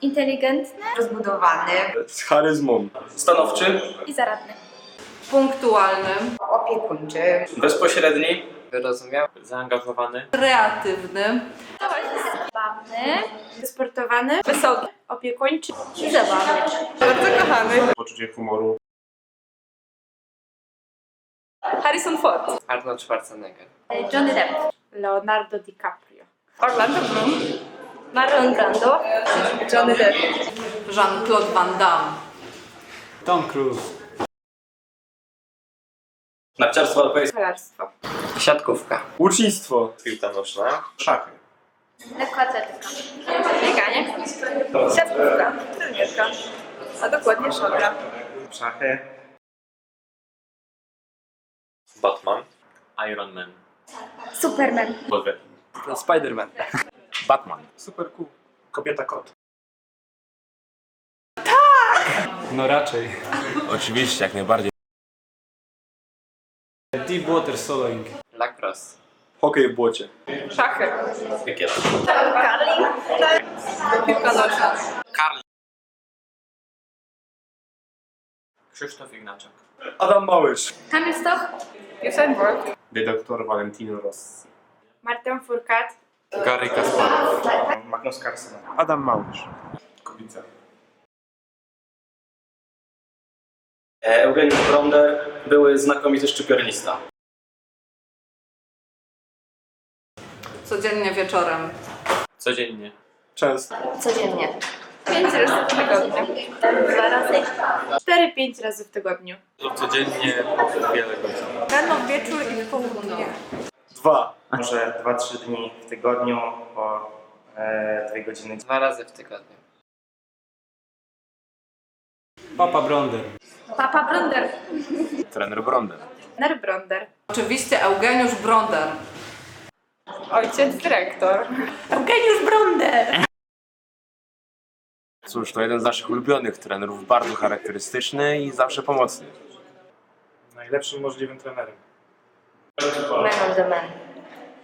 Inteligentny rozbudowany, Z charyzmą. Stanowczy, i zaradny. punktualny, opiekuńczy, bezpośredni, Wyrozumiał. Zaangażowany. kreatywny, Zabawny wysportowany, wysoki, opiekuńczy, i zabawny. bardzo kochany. Poczucie humoru. Harrison Ford, Arnold Schwarzenegger. Johnny Depp. Leonardo DiCaprio, Orlando Bloom, Marlon Brando. Johnny Depp, Jean-Claude Van Damme, Tom Cruise. narciarstwo alpejskie, kolarstwo, Siatkówka. Łucznictwo. Piłka nożna. Szachy. Lekkoatletyka. bieganie, siatkówka, trenierka, a dokładnie szabla. Szachy. Batman. Iron Man. Superman. Wolverine. Spider-Man. Batman. Super cool. Kobieta kot. No raczej. Oczywiście, jak najbardziej. Deepwater Soloing. Lacrosse. Hokej w błocie. szachy, pikiet, piłka nożna, Krzysztof Ignaczak. Adam Małysz. Kamil Stoch. Usain Bolt, Redaktor Valentino Rossi. Martin Furkat, Gary Kasparow. Magnus Carlsen. Adam Małysz. Kubica. E, Eugeniusz Bronder, były znakomity szczypiornista. codziennie wieczorem, Codziennie. Często. Codziennie. pięć razy w tygodniu, Dwa razy. cztery, pięć razy w tygodniu, Codziennie wiele godzin. rano, wieczór i w południe. Dwa. Może 2-3 dni w tygodniu po e, 2 godziny Dwa razy w tygodniu. Papa Bronder. Papa Bronder. Trener Bronder. Ner Bronder, oczywiście Eugeniusz Bronder, ojciec dyrektor, Eugeniusz Bronder, Cóż, to jeden z naszych ulubionych trenerów, bardzo charakterystyczny i zawsze pomocny. Najlepszym możliwym trenerem. 卖了再卖